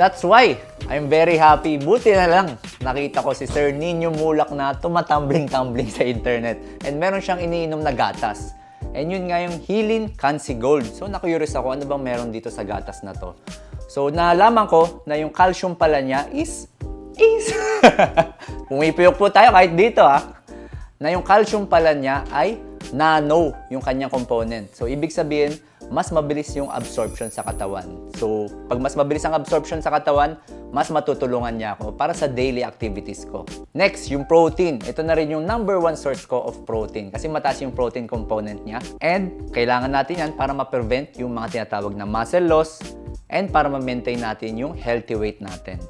That's why I'm very happy. Buti na lang nakita ko si Sir Nino Mulak na tumatambling-tumbling sa internet. And meron siyang iniinom na gatas. And yun nga yung Healing Cancy Gold. So na-curious ako ano bang meron dito sa gatas na to. So nalaman ko na yung calcium pala niya is is Pumipiyok po tayo kahit dito ha. Na yung calcium pala niya ay nano yung kanyang component. So ibig sabihin, mas mabilis yung absorption sa katawan. So pag mas mabilis ang absorption sa katawan, mas matutulungan niya ako para sa daily activities ko. Next, yung protein. Ito na rin yung number one source ko of protein kasi mataas yung protein component niya. And kailangan natin yan para ma-prevent yung mga tinatawag na muscle loss and para ma-maintain natin yung healthy weight natin.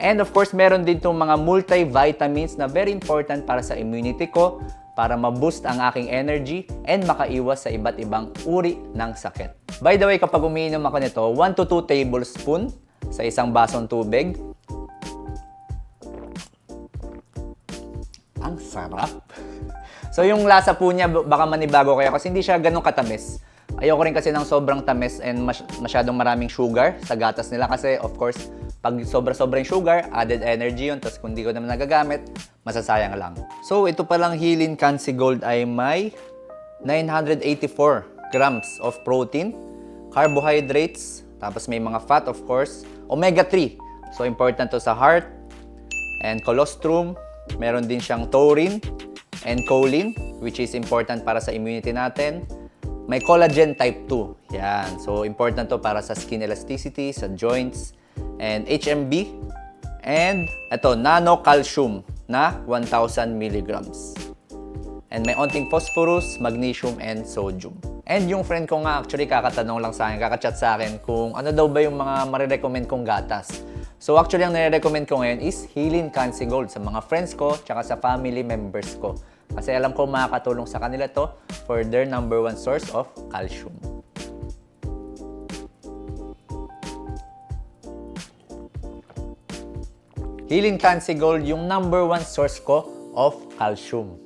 And of course, meron din itong mga multivitamins na very important para sa immunity ko, para ma-boost ang aking energy, and makaiwas sa iba't ibang uri ng sakit. By the way, kapag umiinom ako nito, 1 to 2 tablespoon sa isang basong tubig. Ang sarap! So yung lasa po niya, baka manibago kayo kasi hindi siya ganun katamis. Ayoko rin kasi ng sobrang tamis and mas- masyadong maraming sugar sa gatas nila kasi of course, pag sobra-sobra yung sugar, added energy yun. Tapos kung di ko naman nagagamit, masasayang lang. So ito palang Healing Cancy Gold ay may 984 grams of protein, carbohydrates, tapos may mga fat of course, omega-3. So important to sa heart and colostrum. Meron din siyang taurine and choline, which is important para sa immunity natin. May collagen type 2. Yan. So, important to para sa skin elasticity, sa joints, and HMB. And ito, nano calcium na 1,000 milligrams. And may onting phosphorus, magnesium, and sodium. And yung friend ko nga, actually, kakatanong lang sa akin, kakachat sa akin kung ano daw ba yung mga marirecommend kong gatas. So actually, ang nire-recommend ko ngayon is Healing Cancy Gold sa mga friends ko, tsaka sa family members ko. Kasi alam ko makakatulong sa kanila to for their number one source of calcium. Healing Cancy Gold, yung number one source ko of calcium.